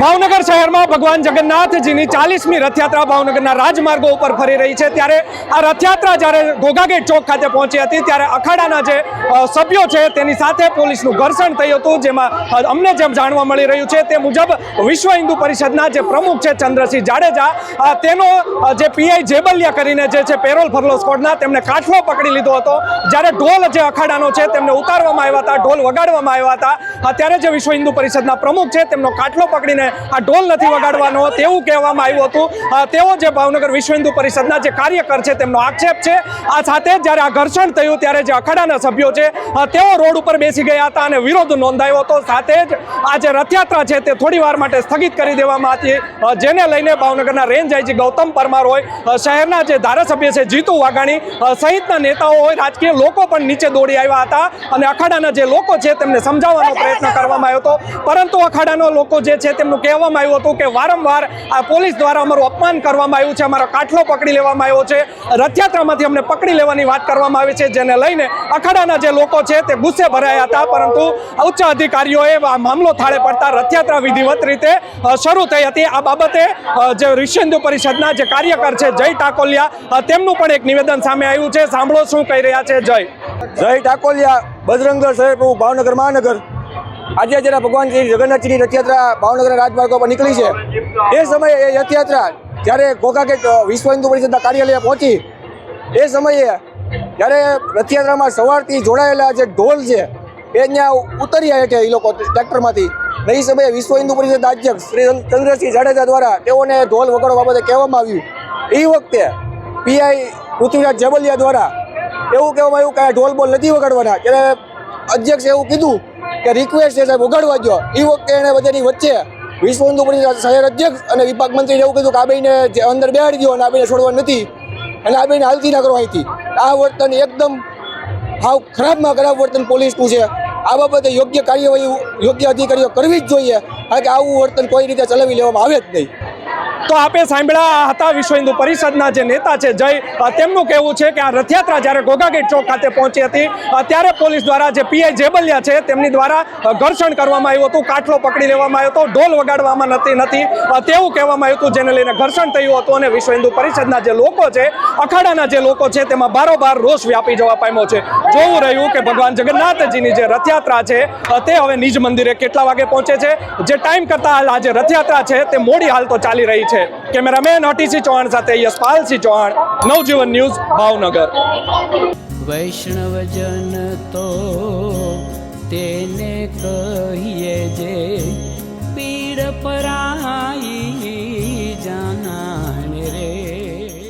ભાવનગર શહેરમાં ભગવાન જગન્નાથજીની ચાલીસમી રથયાત્રા ભાવનગરના રાજમાર્ગો ઉપર ફરી રહી છે. ત્યારે આ રથયાત્રા જ્યારે ઘોઘાગેટ ચોક ખાતે પહોંચી હતી, ત્યારે અખાડાના જે સભ્યો છે, તેની સાથે પોલીસનું ઘર્ષણ થયું હતું, જેમાં અમને જેમ જાણવા મળી રહ્યું છે, તે મુજબ વિશ્વ હિન્દુ પરિષદના જે પ્રમુખ છે ચંદ્રસિંહ જાડેજા તેનો જે પીઆઈ જેબલિયા કરીને જે છે પેરોલ ફરલો સ્કોડના, તેમને કાઠલો પકડી લીધો હતો. જ્યારે ઢોલ જે અખાડાનો છે, તેમને ઉતારવામાં આવ્યા હતા, ઢોલ વગાડવામાં આવ્યા હતા. અત્યારે ત્યારે જે વિશ્વ હિન્દુ પરિષદના પ્રમુખ છે, તેમનો કાટલો પકડીને આ ઢોલ નથી વગાડવાનો, તેવું કહેવામાં આવ્યું હતું. તેઓ જે ભાવનગર વિશ્વ હિન્દુ પરિષદના જે કાર્યકર છે, તેમનો આક્ષેપ છે. આ સાથે જ્યારે આ ઘર્ષણ થયું, ત્યારે જે અખાડાના સભ્યો છે તેઓ રોડ ઉપર બેસી ગયા હતા અને વિરોધ નોંધાયો હતો. સાથે જ આ જે રથયાત્રા છે, તે થોડી વાર માટે સ્થગિત કરી દેવામાં હતી. જેને લઈને ભાવનગરના રેન્જ આઈજી ગૌતમ પરમાર હોય શહેરના જે ધારાસભ્ય છે, જીતુ વાઘાણી સહિતના નેતાઓ હોય, રાજકીય લોકો પણ નીચે દોડી આવ્યા હતા અને અખાડાના જે લોકો છે, તેમને સમજાવવાનો પ્રયત્ન કરવામાં આવ્યો હતો. પરંતુ અખાડાના લોકો જે છે, તેમનું કહેવામાં આવ્યું હતું કે વારંવાર આ પોલીસ દ્વારા અમારું અપમાન કરવામાં આવ્યું છે, અમારો કાટલો પકડી લેવામાં આવ્યો છે, રથયાત્રામાંથી અમને પકડી લેવાની વાત કરવામાં આવી છે, જેને લઈને અખાડાના જે લોકો છે તે ગુસ્સે ભરાયા હતા, પરંતુ ઉચ્ચ અધિકારીઓએ આ મામલો થાળે પડતા રથયાત્રા વિધિવત રીતે શરૂ થઈ હતી. આ બાબતે જે ઋષિંદુ પરિષદના જે કાર્યકર છે જય ટાકોલિયા તેમનું પણ એક નિવેદન સામે આવ્યું છે. સાંભળો શું કહી રહ્યા છે જય. જય ટાકોલિયા બજરંગદળ સાહેબ ભાવનગર, મહાનગર. આજે જ્યારે ભગવાન શ્રી જગન્નાથજીની રથયાત્રા ભાવનગરના રાજમાર્ગો પર નીકળી છે, એ સમયે એ રથયાત્રા જ્યારે ઘોઘાગેટ કે વિશ્વ હિન્દુ પરિષદના કાર્યાલય પહોંચી, એ સમયે જ્યારે રથયાત્રામાં સવારથી જોડાયેલા જે ઢોલ છે, એ ત્યાં ઉતર્યા હેઠે એ લોકો ટ્રેક્ટરમાંથી. ને એ સમયે વિશ્વ હિન્દુ પરિષદ અધ્યક્ષ શ્રી ચંદ્રસિંહ જાડેજા દ્વારા તેઓને ઢોલ વગાડવા બાબતે કહેવામાં આવ્યું. એ વખતે પીઆઈ પૃથ્વીરાજ જબલિયા દ્વારા એવું કહેવામાં આવ્યું કે ઢોલ બોલ નથી વગાડવાના. ત્યારે અધ્યક્ષે એવું કીધું કે રિક્વેસ્ટ છે સાહેબ વગાડવા દો એ વખતે એણે બધાની વચ્ચે વિશ્વ હિન્દુ પરિષદ શહેર અધ્યક્ષ અને વિભાગ મંત્રીને એવું કીધું કે આ બેને જે અંદર બેહાડી દો અને આ બેને છોડવા નથી. અને આ બેને હાલતી ના કરો અહીંથી. આ વર્તન એકદમ હાવ ખરાબમાં ખરાબ વર્તન પોલીસનું છે. આ બાબતે યોગ્ય કાર્યવાહી, યોગ્ય અધિકારીઓ કરવી જ જોઈએ. કારણ કે આવું વર્તન કોઈ રીતે ચલાવી લેવામાં આવે જ નહીં. તો આપે સાંભળ્યા હતા વિશ્વ હિન્દુ પરિષદના જે નેતા છે જય તેમનું કહેવું છે કે આ રથયાત્રા જ્યારે ગોગાગેટ ચોક ખાતે પહોંચી હતી ત્યારે પોલીસ દ્વારા જે પીઆઈ જેબલિયા છે તેમની દ્વારા ઘર્ષણ કરવામાં આવ્યું હતું, કાટલો પકડી લેવામાં આવ્યો હતો, ઢોલ વગાડવામાં નથી. નથી તેવું કહેવામાં આવ્યું હતું જેને લઈને ઘર્ષણ થયું હતું અને વિશ્વ હિન્દુ પરિષદના જે લોકો છે, અખાડાના જે લોકો છે તેમાં બારોબાર રોષ વ્યાપી જવા પામ્યો છે. જોવું રહ્યું કે ભગવાન જગન્નાથજીની જે રથયાત્રા છે તે હવે નિજ મંદિરે કેટલા વાગે પહોંચે છે? જે ટાઈમ કરતાં હાલ આ જે રથયાત્રા છે તે મોડી હાલ તો ચાલી રહી છે. કેમેરામેન હટીસી ચૌહાણ સાથે યશપાલસિંહ ચૌહાણ નવજીવન ન્યૂઝ ભાવનગર. વૈષ્ણવજન તો તેને કહીએ જે